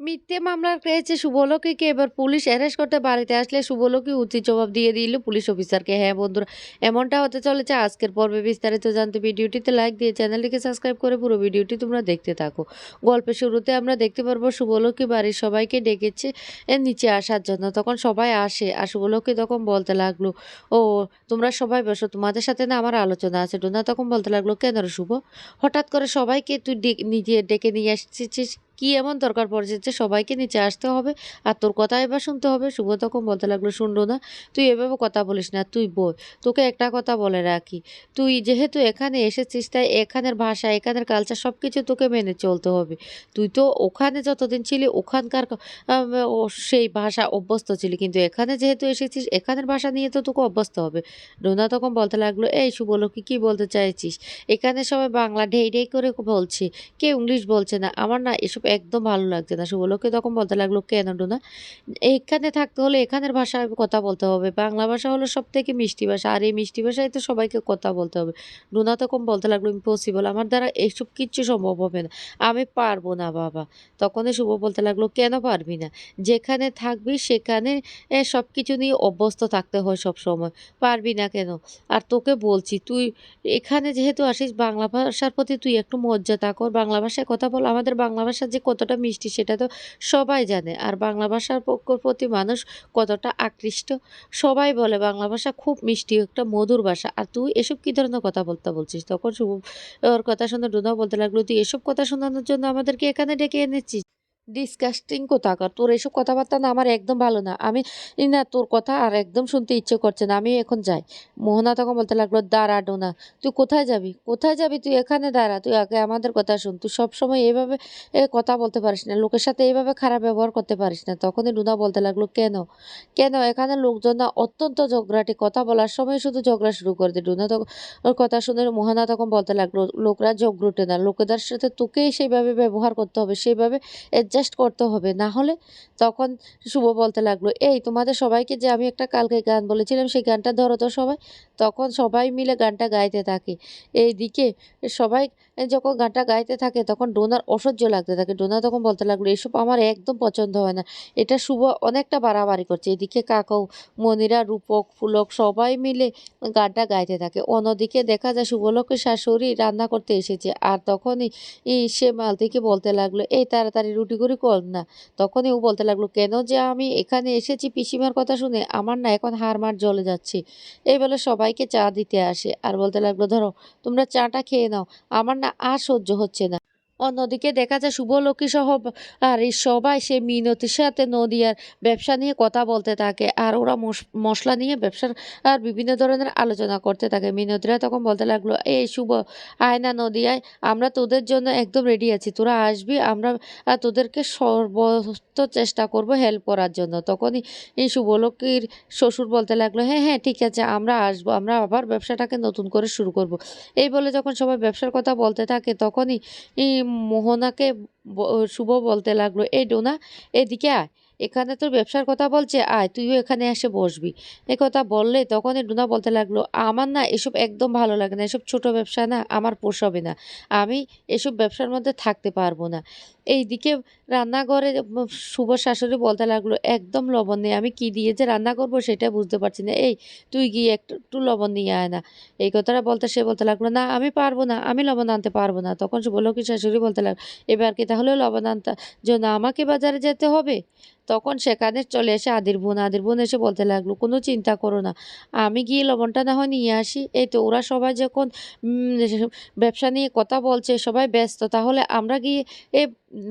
মিথ্যে মামলার পেয়েছে শুভলক্ষীকে এবার পুলিশ অ্যারেস্ট করতে বাড়িতে আসলে শুভলক্ষী উচিত জবাব দিয়ে দিল পুলিশ অফিসারকে। হ্যাঁ বন্ধুরা, এমনটা হতে চলেছে আজকের পর্বে বিস্তারিত জানতে ভিডিওটিতে লাইক দিয়ে চ্যানেলটিকে সাবস্ক্রাইব করে পুরো ভিডিওটি তোমরা দেখতে থাকো। গল্পের শুরুতে আমরা দেখতে পারব শুভলক্ষী বাড়ির সবাইকে ডেকেছে নিচে আসার জন্য। তখন সবাই আসে আর শুভলক্ষী তখন বলতে লাগল, ও, তোমরা সবাই বসো, তোমাদের সাথে না আমার আলোচনা আছে। ডোনা তখন বলতে লাগল, কেন শুভ? হঠাৎ করে সবাইকে তুই নিজে ডেকে নিয়ে আসছিস কি এমন দরকার পড়েছে যে সবাইকে নিচে আসতে হবে আর তোর কথা এবার শুনতে হবে, শুভ তখন বলতে লাগল, শুনলো না, তুই এভাবে কথা বলিস না, তুই বই তোকে একটা কথা বলে রাখি, তুই যেহেতু এখানে এসেছিস, তাই এখানের ভাষা, এখানের কালচার সব কিছু তোকে মেনে চলতে হবে। তুই তো ওখানে যতদিন ছিলি, ওখানকার সেই ভাষা অভ্যস্ত ছিলি, কিন্তু এখানে যেহেতু এসেছিস, এখানের ভাষা নিয়ে তো তোকে অভ্যস্ত হবে। রোনা তখন বলতে লাগল, এই শুভলক্ষী কী বলতে চাইছিস? এখানে সবাই বাংলা ঢেই ঢেই করে বলছে কে ইংলিশ বলছে না, আমার না এসব একদম ভালো লাগছে না। শুভলক্ষী তখন বলতে লাগল কেন ডোনা এখানে থাকতে হলে এখানের ভাষায় কথা বলতে হবে। বাংলা ভাষা হলো সব থেকে মিষ্টি ভাষা। আর এই মিষ্টি ভাষায় তো সবাইকে কথা বলতে হবে। ডুনা তখন বলতে লাগল ইম্পসিবল আমার দ্বারা এইসব কিচ্ছু সম্ভব হবে না। আমি পারব না, বাবা। তখনই শুভ বলতে লাগল, কেন পারবি না? যেখানে থাকবি সেখানে সব কিছু নিয়ে অভ্যস্ত থাকতে হয় সব সময় পারবি না কেন? আর তোকে বলছি, তুই এখানে যেহেতু আসিস, বাংলা ভাষার প্রতি তুই একটু মর্যাদা কর। বাংলা ভাষায় কথা বল। আমাদের বাংলা ভাষা যে কতটা মিষ্টি সেটা তো সবাই জানে। আর বাংলা ভাষার পক্ষ- প্রতি মানুষ কতটা আকৃষ্ট। সবাই বলে বাংলা ভাষা খুব মিষ্টি, একটা মধুর ভাষা। আর তুই এসব কী ধরনের কথা বলতে বলছিস? তখন শুভ ওর কথা শুনে ডোনা বলতে লাগল, তুই এসব কথা শোনানোর জন্য আমাদেরকে এখানে ডেকে এনেছিস? ডিসকাস্টিং কোথাকার? তোর এসব কথাবার্তা না আমার একদম ভালো না। আমি না, তোর কথা আর একদম শুনতে ইচ্ছে করছে না। আমি এখন যাই। মোহনা তখন বলতে লাগল, দাঁড়া ডোনা, তুই কোথায় যাবি? কোথায় যাবি? তুই এখানে দাঁড়া, তুই আগে আমাদের কথা শুন। তুই সবসময় এইভাবে কথা বলতে পারিস না, লোকের সাথে এইভাবে খারাপ ব্যবহার করতে পারিস না। তখনই ডোনা বলতে লাগল, কেন? কেন? এখানে লোকজন না অত্যন্ত ঝগড়াটি, কথা বলার সময় শুধু ঝগড়া শুরু করে দেয় ডোনা তখন কথা শুনে মোহনা তখন বলতে লাগল, লোকরা ঝগড়ুটে না, লোকেদের সাথে তোকেই সেইভাবে ব্যবহার করতে হবে, সেইভাবে অ্যাডজাস্ট করতে হবে। না হলে তখন শুভ বলতে লাগল, এই তোমাদের সবাইকে যে আমি একটা কালকে গান বলেছিলাম, সেই গানটা ধরো তো সবাই। তখন সবাই মিলে গানটা গাইতে থাকে। এইদিকে সবাই যখন গানটা গাইতে থাকে, তখন ডোনার অসহ্য লাগতে থাকে। ডোনা তখন বলতে লাগল, এসব আমার একদম পছন্দ হয় না। এটা শুভ অনেকটা বাড়াবাড়ি করছে। এদিকে কাকাও মনিরা, রূপক, ফুলক সবাই মিলে গানটা গাইতে থাকে। অন্যদিকে দেখা যায় শুভলক্ষের শাশুড়ি রান্না করতে এসেছে। আর তখনই সে মালতিকে বলতে লাগল, এই তাড়াতাড়ি রুটি করে কর না। তখনই ও বলতে লাগল, কেন যে আমি এখানে এসেছি পিসিমার কথা শুনে? আমার না এখন হার মার জলে যাচ্ছে। এই বলে সবাইকে চা দিতে আসে। আর বলতে লাগল, ধরো, তোমরা চাটা খেয়ে নাও। আমার না আর সহ্য হচ্ছে না। অন্যদিকে দেখা যায় শুভলক্ষ্মী সহ আর এই সবাই সে মিনতির সাথে নদিয়ার ব্যবসা নিয়ে কথা বলতে থাকে। আর ওরা মশ- মশলা নিয়ে ব্যবসার, আর বিভিন্ন ধরনের আলোচনা করতে থাকে। মিনতিরা তখন বলতে লাগল, এই শুভ, আয় না নদিয়ায়, আমরা তোদের জন্য একদম রেডি আছি। তোরা আসবি, আমরা তোদেরকে সর্বত চেষ্টা করব হেল্প করার জন্য। তখনই এই শুভলক্ষ্মীর শ্বশুর বলতে লাগল হ্যাঁ হ্যাঁ ঠিক আছে, আমরা আসব, আমরা আবার ব্যবসাটাকে নতুন করে শুরু করব। এই বলে যখন সবাই ব্যবসার কথা বলতে থাকে, তখনই মোহনাকে শুভ বলতে লাগল এই ডোনা এদিকে আয়। এখানে তোর ব্যবসার কথা বলছে, আয়, তুইও এখানে এসে বসবি। এ কথা বললে তখনই ডুনা বলতে লাগল, আমার না এসব একদম ভালো লাগে না, এসব ছোট ব্যবসা না আমার পোষাবে না। আমি এসব ব্যবসার মধ্যে থাকতে পারব না। এইদিকে রান্নাঘরে শুভ শাশুড়ি বলতে লাগল, একদম লবণ নেই, আমি কি দিয়ে যে রান্না করব সেটা বুঝতে পারছি না। এই, তুই গিয়ে একটু একটু লবণ নিয়ে আয় না। এই কথাটা বলতে, সে বলতে লাগল, না, আমি পারব না, আমি লবণ আনতে পারব না। তখন শুভলক্ষ্মী শাশুড়ি বলতে লাগল, এবার কি তাহলে লবণ আনতে জন্য আমাকে বাজারে যেতে হবে? তখন সেখানে চলে এসে আদির বোন আদির বোন এসে বলতে লাগল, কোনো চিন্তা করো না, আমি গিয়ে লবণটা না হয় নিয়ে আসি। এই তো ওরা সবাই যখন ব্যবসা নিয়ে কথা বলছে, সবাই ব্যস্ত, তাহলে আমরা গিয়ে এ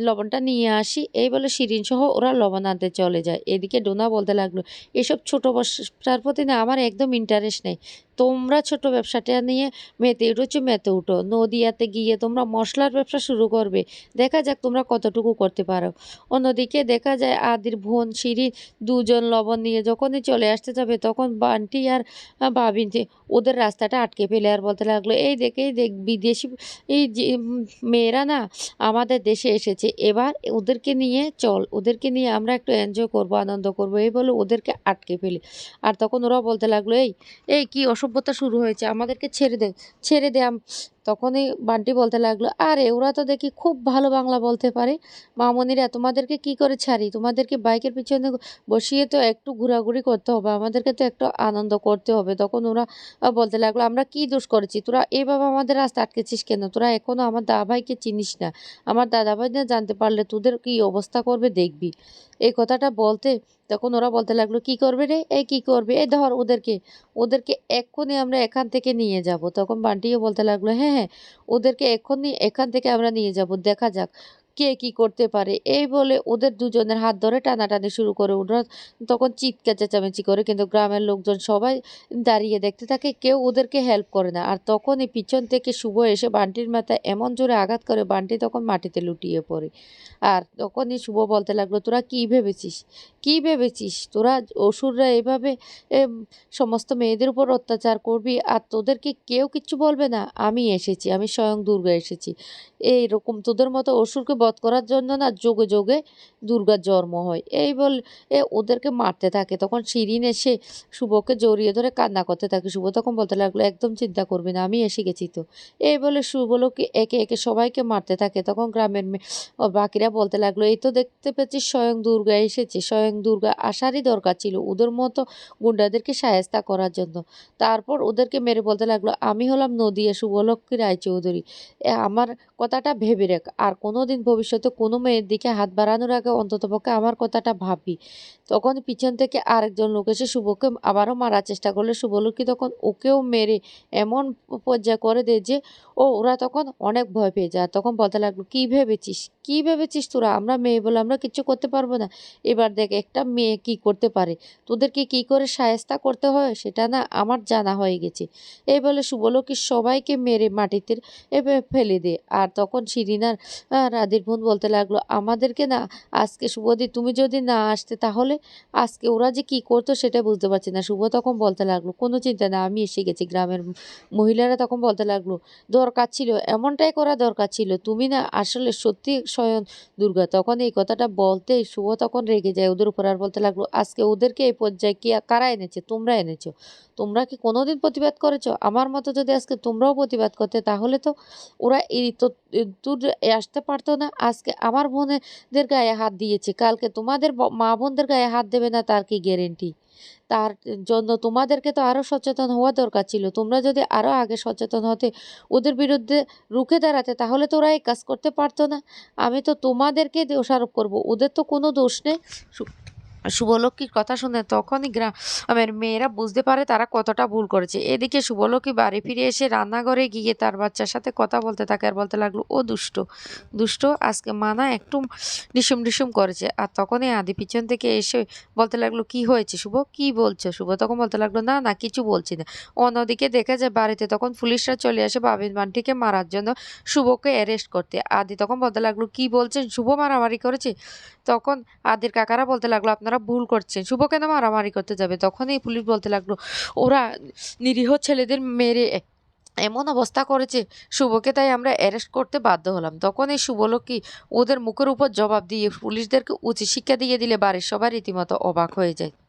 লবণটা নিয়ে আসি। এই বলে শিরিন সহ ওরা লবণ আনতে চলে যায়। এদিকে ডোনা বলতে লাগল, এসব ছোটো ব্যবসার প্রতি না আমার একদম ইন্টারেস্ট নেই। তোমরা ছোট ব্যবসাটা নিয়ে মেতে উঠেছো, মেতে উঠো। নদিয়াতে গিয়ে তোমরা মশলার ব্যবসা শুরু করবে। দেখা যাক তোমরা কতটুকু করতে পারো। অন্যদিকে দেখা যায় আদির বোন শিরিন দুজন লবণ নিয়ে যখনই চলে আসতে যাবে, তখন বান্টি আর বাবিনটি ওদের রাস্তাটা আটকে ফেলে আর বলতে লাগল, এই দেখে, এই দেখ, বিদেশি, এই মেয়েরা না আমাদের দেশে এসেছে। এবার ওদেরকে নিয়ে চল, ওদেরকে নিয়ে আমরা একটু এনজয় করব, আনন্দ করব। এই বলে ওদেরকে আটকে ফেলি। আর তখন ওরা বলতে লাগল, এই এই কি অসভ্যতা শুরু হয়েছে। আমাদেরকে ছেড়ে দে ছেড়ে দে তখনই বান্টি বলতে লাগল, আরে, ওরা তো দেখি খুব ভালো বাংলা বলতে পারে। মামনিরা, তোমাদেরকে কি করে ছাড়ি? তোমাদেরকে বাইকের পিছনে বসিয়ে তো একটু ঘোরাঘুরি করতে হবে, আমাদেরকে তো একটু আনন্দ করতে হবে। তখন ওরা বলতে লাগল, আমরা কি দোষ করেছি? তোরা এভাবে আমাদের রাস্তা আটকেছিস কেন? তোরা এখনও আমার দাদাভাইকে চিনিস না। আমার দাদাভাই না জানতে পারলে তোদের কি অবস্থা করবে দেখবি। এই কথাটা বলতে তখন ওরা বলতে লাগল, কি করবে রে? এই কি করবে? এই ধর ওদেরকে ওদেরকে এক্ষুনি আমরা এখান থেকে নিয়ে যাব। তখন বান্টিও বলতে লাগল হ্যাঁ হ্যাঁ ওদেরকে এখনই এখান থেকে আমরা নিয়ে যাব, দেখা যাক কে কি করতে পারে। এই বলে ওদের দুজনের হাত ধরে টানাটানি শুরু করে ওরা তখন চিৎকার, চেঁচামেচি করে, কিন্তু গ্রামের লোকজন সবাই দাঁড়িয়ে দেখতে থাকে, কেউ ওদেরকে হেল্প করে না। আর তখনই পিছন থেকে শুভ এসে বান্টির মাথায় এমন জোরে আঘাত করে, বান্টি তখন মাটিতে লুটিয়ে পড়ে। আর তখনই শুভ বলতে লাগল, তোরা কি ভেবেছিস? কি ভেবেছিস? তোরা অসুররা এভাবে সমস্ত মেয়েদের উপর অত্যাচার করবি আর তোদেরকে কেউ কিচ্ছু বলবে না। আমি এসেছি, আমি স্বয়ং দুর্গা এসেছি। এইরকম তোদের মতো অসুরকে বধ করার জন্য না যোগে যোগে দুর্গার জন্ম হয়। এই বল, এ, ওদেরকে মারতে থাকে। তখন শিরিন এসে শুভকে জড়িয়ে ধরে কান্না করতে থাকে। শুভ তখন বলতে লাগল, একদম চিন্তা করবি না, আমি এসে গেছি তো। এই বলে শুভলোকে একে একে সবাইকে মারতে থাকে। তখন গ্রামের বাকিরা বলতে লাগল, এই তো দেখতে পেয়েছি স্বয়ং দুর্গা এসেছে, স্বয়ং দুর্গা আসারই দরকার ছিল ওদের মতো গুন্ডাদেরকে সায়স্তা করার জন্য। তারপর ওদেরকে মেরে বলতে লাগল, আমি হলাম নদিয়া শুভলক্ষ্মী রায়চৌধুরী। আমার কথাটা ভেবে রাখ। আর কোনো দিন ভবিষ্যতে কোনো মেয়ের দিকে হাত বাড়ানোর আগে অন্ততপক্ষে আমার কথাটা ভাবি। তখন পিছন থেকে আরেকজন লোক এসে শুভকে আবারও মারার চেষ্টা করলে শুভলক্ষ্মী তখন ওকেও মেরে এমন পর্যায়ে করে দেয় যে, ও, ওরা তখন অনেক ভয় পেয়ে যায়। তখন বলতে লাগল, কী ভেবেছিস? কী ভেবেছিস তোরা? আমরা মেয়ে বলে আমরা কিচ্ছু করতে পারব না। এবার দেখ একটা মেয়ে কি করতে পারে? তোদেরকে কি করে সায়স্তা করতে হয়? সেটা না আমার জানা হয়ে গেছে। এই বলে শুভলক্ষ্মী সবাইকে মেরে মাটিতে ফেলে দে। আর তখন শিরিনার রাধির বোন বলতে লাগল, আমাদেরকে না, আজকে শুভদি তুমি যদি না আসতে তাহলে আজকে ওরা যে কি করতো সেটা বুঝতে পারছি না। শুভ তখন বলতে লাগল, কোনো চিন্তা না, আমি এসে গেছি। গ্রামের মহিলারা তখন বলতে লাগল, দরকার ছিল, এমনটাই করা দরকার ছিল। তুমি না আসলে সত্যি স্বয়ং দুর্গা। তখন এই কথাটা বলতে শুভ তখন রেগে যায়, ওদের উপর আর বলতে লাগল, আজকে ওদেরকে এই পর্যায়ে কি, কারা এনেছে? তোমরা এনেছো? তোমরা কি কোনোদিন প্রতিবাদ করেছ? আমার মতো যদি আজকে তোমরাও প্রতিবাদ করতে, তাহলে তো ওরা এই তো দূর আসতে পারতো না। আজকে আমার বোনেদের গায়ে হাত দিয়েছে। কালকে তোমাদের মা বোনদের গায়ে হাত দেবে না তার কি গ্যারেন্টি? তার জন্য তোমাদেরকে তো আরও সচেতন হওয়া দরকার ছিল। তোমরা যদি আরও আগে সচেতন হতে, ওদের বিরুদ্ধে রুখে দাঁড়াতে, তাহলে তো ওরা এই কাজ করতে পারতো না। আমি তো তোমাদেরকে দোষারোপ করব। ওদের তো কোনো দোষ নেই। শুভলক্ষ্মীর কথা শুনে তখনই গ্রামের মেয়েরা বুঝতে পারে তারা কতটা ভুল করেছে। এদিকে শুভলক্ষ্মী বাড়ি ফিরে এসে রান্নাঘরে গিয়ে তার বাচ্চার সাথে কথা বলতে থাকে আর বলতে লাগল, ও দুষ্ট দুষ্ট, আজকে মানা একটু ডিসুম ডিসুম করেছে। আর তখনই আদি পিছন থেকে এসে বলতে লাগল, কি হয়েছে শুভ? কি বলছো শুভ? তখন বলতে লাগল, না না, কিছু বলছি না। অন্যদিকে দেখা যায় বাড়িতে তখন পুলিশরা চলে আসে বাবিন মান্টিকে মারার জন্য শুভকে অ্যারেস্ট করতে। আদি তখন বলতে লাগল, কি বলছেন? শুভ মারামারি করেছে? তখন আদির কাকারা বলতে লাগল, আপনারা ভুল করছে। শুভ কেন মারামারি করতে যাবে, তখনই পুলিশ বলতে লাগল, ওরা নিরীহ ছেলেদের মেরে এমন অবস্থা করেছে, শুভকে তাই আমরা অ্যারেস্ট করতে বাধ্য হলাম। তখন এই শুভলক্ষ্মী ওদের মুখের উপর জবাব দিয়ে পুলিশদেরকে উচিত শিক্ষা দিয়ে দিলে বাড়ির সবাই রীতিমতো অবাক হয়ে যায়।